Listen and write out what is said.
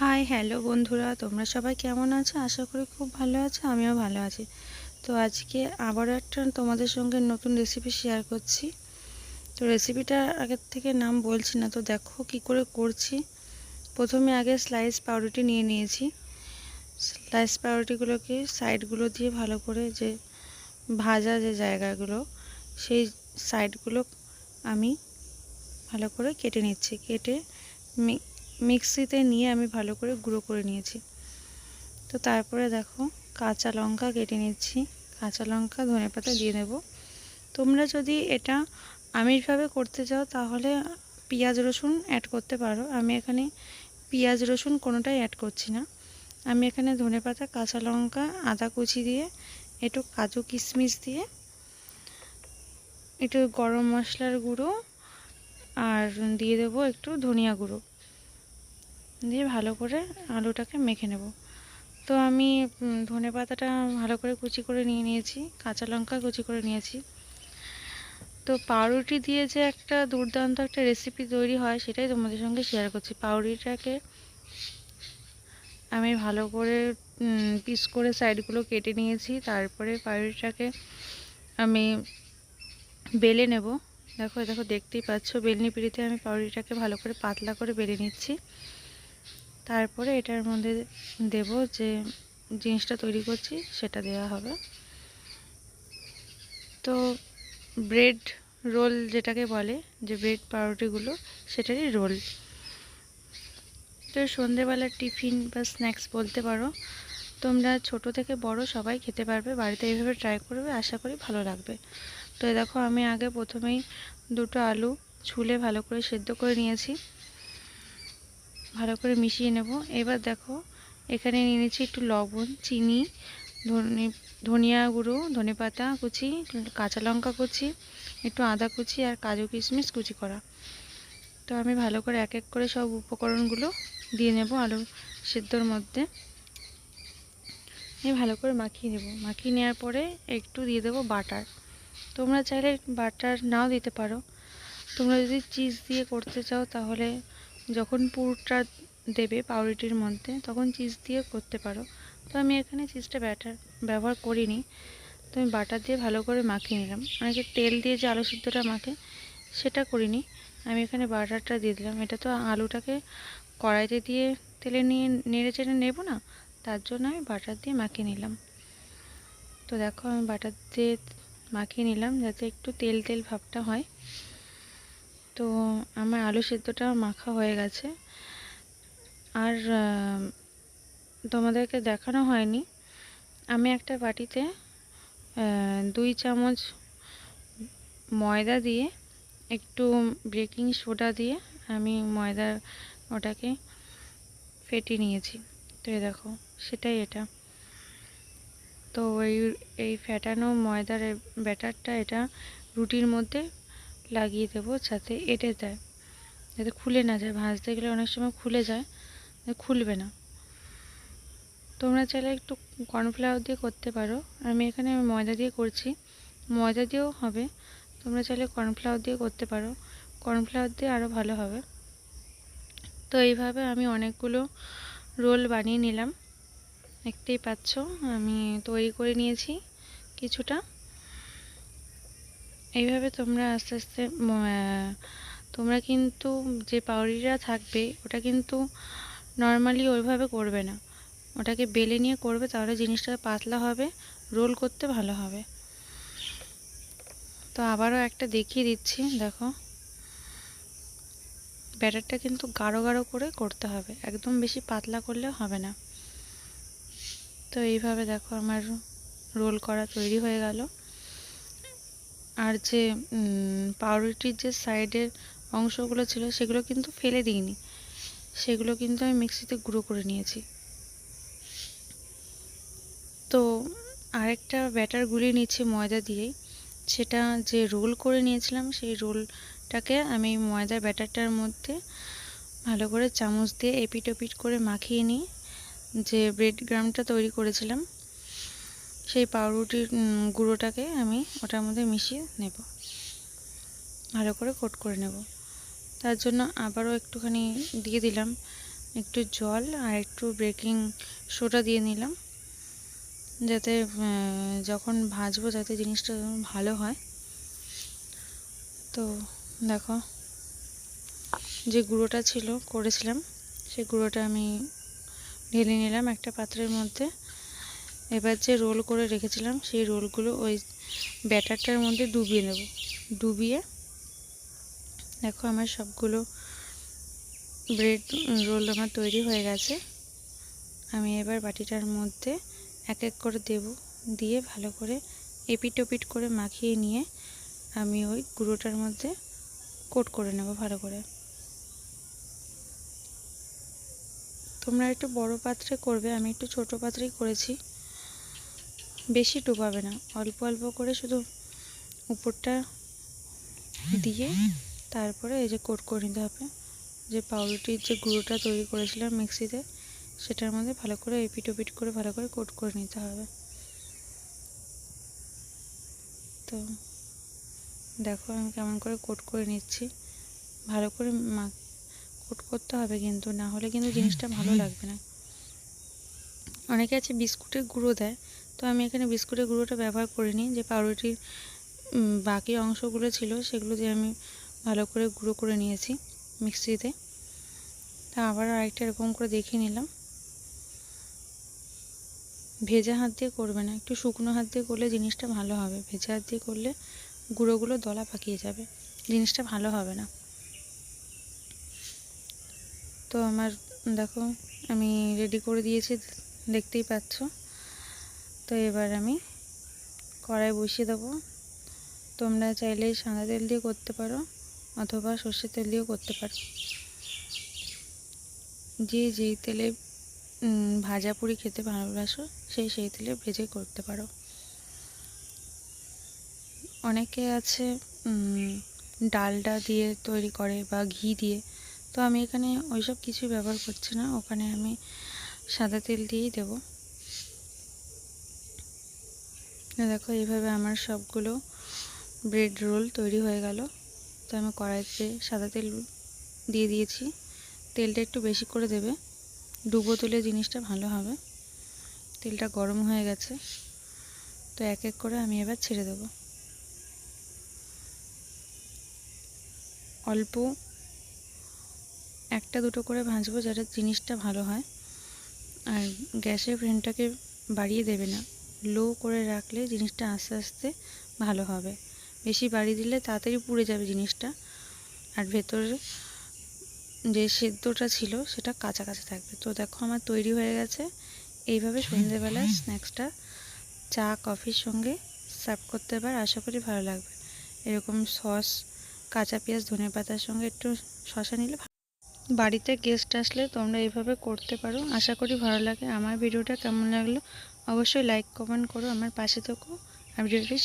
Hi hello বন্ধুরা, তোমরা সবাই কেমন আছো? আশা করি খুব ভালো আছো, আমিও ভালো আছি। তো আজকে আবারও একটা তোমাদের সঙ্গে নতুন রেসিপি শেয়ার করছি। তো রেসিপিটা আগের থেকে নাম বলছি না, তো দেখো কি করে করছি। প্রথমে আগে স্লাইস পাউরুটি নিয়ে নিয়েছি। স্লাইস পাউরুটিগুলোকে সাইডগুলো দিয়ে ভালো করে যে ভাজা যে জায়গাগুলো, সেই সাইডগুলো আমি ভালো করে কেটে নিচ্ছি। কেটে মিক্সিতে নিয়ে আমি ভালো করে গুঁড়ো করে নিয়েছি। তো তারপরে দেখো কাঁচা লঙ্কা কেটে নিচ্ছি। কাঁচা লঙ্কা, ধনে পাতা দিয়ে দেব। তোমরা যদি এটা আমিষভাবে করতে চাও তাহলে পেঁয়াজ রসুন অ্যাড করতে পারো। আমি এখানে পেঁয়াজ রসুন কোনোটাই অ্যাড করছি না। আমি এখানে ধনে পাতা, কাঁচা লঙ্কা, আদা কুচি দিয়ে, একটু কাজু কিশমিশ দিয়ে, একটু গরম মশলার গুঁড়ো, আর দিয়ে দেবো একটু ধনিয়া গুঁড়ো। দিয়ে ভালো করে আলুটাকে মেখে নেব। তো আমি ধনে পাতাটা ভালো করে কুচি করে নিয়ে নিয়েছি, কাঁচা লঙ্কা কুচি করে নিয়েছি। তো পাউরুটি দিয়ে যে একটা দুর্দান্ত একটা রেসিপি তৈরি হয়, সেটাই তোমাদের সঙ্গে শেয়ার করছি। পাউরুটিটাকে আমি ভালো করে পিস করে সাইডগুলো কেটে নিয়েছি, তারপরে পাউরুটিটাকে আমি বেলে নেব। দেখো দেখো, দেখতেই পাচ্ছ বেলনি পিড়িতে আমি পাউরুটিটাকে ভালো করে পাতলা করে বেলে নিচ্ছি। তারপরে এটার মধ্যে দেব যে জিনিসটা তৈরি করছি, সেটা দেওয়া হবে। তো ব্রেড রোল যেটাকে বলে, যে ব্রেড পাউরুটিগুলো, সেটারই রোল। তো সন্ধেবেলার টিফিন বা স্ন্যাক্স বলতে পারো, তোমরা ছোট থেকে বড় সবাই খেতে পারবে, বাড়িতে এইভাবে ট্রাই করবে, আশা করি ভালো লাগবে। তো দেখো, আমি আগে প্রথমেই দুটো আলু ছুলে ভালো করে সেদ্ধ করে নিয়েছি। ভালো করে মিশিয়ে নেব। এবার দেখো, এখানে নিয়ে নিচ্ছি একটু লবণ, চিনি, ধনে, ধনিয়া গুঁড়ো, ধনে পাতা কুচি, কাঁচা লঙ্কা কুচি, একটু আদা কুচি আর কাজু কিশমিশ কুচি করা। তো আমি ভালো করে এক এক করে সব উপকরণগুলো দিয়ে নেব আলু সেদ্ধর মধ্যে। আমি ভালো করে মাখিয়ে নেব। মাখিয়ে নেওয়ার পরে একটু দিয়ে দেবো বাটার। তোমরা চাইলে বাটার নাও দিতে পারো। তোমরা যদি চিজ দিয়ে করতে চাও তাহলে যখন পুরটা দেবে পাউরুটির মধ্যে, তখন চিজ দিয়ে করতে পারো। তো আমি এখানে চিজটা ব্যাটার ব্যবহার করিনি। তো আমি বাটার দিয়ে ভালো করে মাখিয়ে নিলাম। অনেকে তেল দিয়ে যে আলু সিদ্ধটা মাখে, সেটা করিনি। আমি এখানে বাটারটা দিয়ে দিলাম। এটা তো আলুটাকে কড়াইতে দিয়ে তেলে নিয়ে, নেড়ে চেড়ে নেব না, তার জন্য আমি বাটার দিয়ে মাখিয়ে নিলাম। তো দেখো আমি বাটার দিয়ে মাখিয়ে নিলাম, যাতে একটু তেল তেল ভাবটা হয়। তো আমার আলু সেদ্ধটা মাখা হয়ে গেছে। আর তোমাদেরকে দেখানো হয়নি। আমি একটা বাটিতে দুই চামচ ময়দা দিয়ে, একটু বেকিং সোডা দিয়ে আমি ময়দা ওটাকে ফেটে নিয়েছি। তো এই দেখো, সেটাই এটা। তো এই এই ফ্যাটানো ময়দার ব্যাটারটা এটা রুটির মধ্যে লাগিয়ে দেবো যাতে এটে যায়। যাতে খুলে না যায়। ভাজতে গেলে অনেক সময় খুলে যায় খুলবে না। তোমরা চাইলে একটু কর্নফ্লাওয়ার দিয়ে করতে পারো। আমি এখানে আমি ময়দা দিয়ে করছি। ময়দা দিয়েও হবে। তোমরা চাইলে কর্নফ্লাওয়ার দিয়ে করতে পারো। কর্নফ্লাওয়ার দিয়ে আরও ভালো হবে। তো এইভাবে আমি অনেকগুলো রোল বানিয়ে নিলাম। দেখতেই পাচ্ছ, আমি তৈরি করে নিয়েছি কিছুটা। এইভাবে তোমরা আস্তে আস্তে তোমরা কিন্তু যে পাউরিটা থাকবে, ওটা কিন্তু নর্মালি ওইভাবে করবে না। ওটাকে বেলে নিয়ে করবে, তাহলে জিনিসটা পাতলা হবে রোল করতে ভালো হবে। তো আবারও একটা দেখিয়ে দিচ্ছি, দেখো। ব্যাটারটা কিন্তু গাঢ় গাঢ় করে করতে হবে, একদম বেশি পাতলা করলে হবে না। তো এইভাবে দেখো আমার রোল করা তৈরি হয়ে গেল। আর যে পাউরুটির যে সাইডের অংশগুলো ছিল সেগুলো কিন্তু ফেলে দিইনি। সেগুলো কিন্তু আমি মিক্সিতে গুঁড়ো করে নিয়েছি। তো আরেকটা ব্যাটার গুলিয়ে নিচ্ছি ময়দা দিয়েই সেটা যে রোল করে নিয়েছিলাম, সেই রোলটাকে আমি ময়দা ব্যাটারটার মধ্যে ভালো করে চামচ দিয়ে এপিট ওপিট করে মাখিয়ে নিই যে ব্রেড গ্রামটা তৈরি করেছিলাম সেই পাউরুটির গুঁড়োটাকে আমি ওটার মধ্যে মিশিয়ে নেব। ভালো করে কোট করে নেব। তার জন্য আবারও একটুখানি দিয়ে দিলাম একটু জল আর একটু বেকিং সোডা দিয়ে নিলাম। যাতে যখন ভাজবো যাতে জিনিসটা ভালো হয়। তো দেখো, যে গুঁড়োটা ছিল করেছিলাম সেই গুঁড়োটা আমি ঢেলে নিলাম একটা পাত্রের মধ্যে। এবার যে রোল করে রেখেছিলাম, সেই রোলগুলো ওই ব্যাটারটার মধ্যে ডুবিয়ে নেব। ডুবিয়ে দেখো আমার সবগুলো ব্রেড রোল আমার তৈরি হয়ে গেছে। আমি এবার বাটিটার মধ্যে এক এক করে দেব, দিয়ে ভালো করে এপিট ওপিট করে মাখিয়ে নিয়ে আমি ওই গুঁড়োটার মধ্যে কোট করে নেব ভালো করে। তোমরা একটু বড় পাত্রে করবে, আমি একটু ছোট পাত্রেই করেছি। বেশি ডোবাবে না। অল্প অল্প করে শুধু উপরটা দিয়ে তারপরে এই যে কোট করে নিতে হবে। যে পাউরুটির যে গুঁড়োটা তৈরি করেছিলাম মিক্সিতে, সেটার মধ্যে ভালো করে এপিট ওপিট করে ভালো করে কোট করে নিতে হবে। তো দেখো আমি কেমন করে কোট করে নিচ্ছি। ভালো করে মা, কোট করতে হবে কিন্তু, না হলে কিন্তু জিনিসটা ভালো লাগবে না। অনেকে আছে বিস্কুটের গুঁড়ো দেয় তো আমি এখানে বিস্কুটের গুঁড়োটা ব্যবহার করিনি, যে পাউরুটির বাকি অংশগুলো ছিল সেগুলো দিয়ে আমি ভালো করে গুঁড়ো করে নিয়েছি মিক্সিতে। তা আবার আরেকটা এরকম করে দেখিয়ে নিলাম। ভেজা হাত দিয়ে করবে না, একটু শুকনো হাত দিয়ে করলে জিনিসটা ভালো হবে। ভেজা হাত দিয়ে করলে গুঁড়োগুলো দলা পাকিয়ে যাবে, জিনিসটা ভালো হবে না। তো আমার, দেখো, আমি রেডি করে দিয়েছি, দেখতেই পাচ্ছ। তো এবার আমি কড়াই বসিয়ে দেবো। তোমরা চাইলে সাদা তেল দিয়ে করতে পারো অথবা সর্ষের তেল দিয়েও করতে পারো। যে যেই তেলে ভাজা পুরি খেতে ভালোবাসো সেই সেই তেলে ভেজে করতে পারো। অনেকে আছে ডালডা দিয়ে তৈরি করে বা ঘি দিয়ে। তো আমি এখানে ওইসব কিছুই ব্যবহার করছি না, ওখানে আমি সাদা তেল দিয়েই দেবো তো দেখো, এইভাবে আমার সবগুলো ব্রেড রোল তৈরি হয়ে গেল। তো আমি কড়াইতে সাদা তেল দিয়ে দিয়েছি। তেলটা একটু বেশি করে দেবে। ডুবো তুলে জিনিসটা ভালো হবে। তেলটা গরম হয়ে গেছে। তো এক এক করে আমি এবার ছেড়ে দেবো। অল্প একটা দুটো করে ভাজবো যাতে জিনিসটা ভালো হয়। আর গ্যাসের ফ্লেমটাকে বাড়িয়ে দেবে না। লো করে রাখলে জিনিসটা আস্তে আস্তে ভালো হবে। বেশি বাড়িয়ে দিলে তাড়াতাড়ি পুড়ে যাবে জিনিসটা। আর ভেতরে যে সেদ্ধটা ছিল সেটা কাঁচা কাঁচা থাকবে। তো দেখো আমার তৈরি হয়ে গেছে। এইভাবে সন্ধেবেলা স্ন্যাক্সটা চা, কফির সঙ্গে সার্ভ করতে পার আশা করি ভালো লাগবে। এরকম সস, কাঁচা পেঁয়াজ, ধনে পাতার সঙ্গে একটু শশা নিলে বাড়িতে গেস্ট আসলে তোমরা এইভাবে করতে পারো। আশা করি ভালো লাগে। আমার ভিডিওটা কেমন লাগল অবশ্যই লাইক কমেন্ট করো আমার পাশে থেকো। আমি ভিডিওটি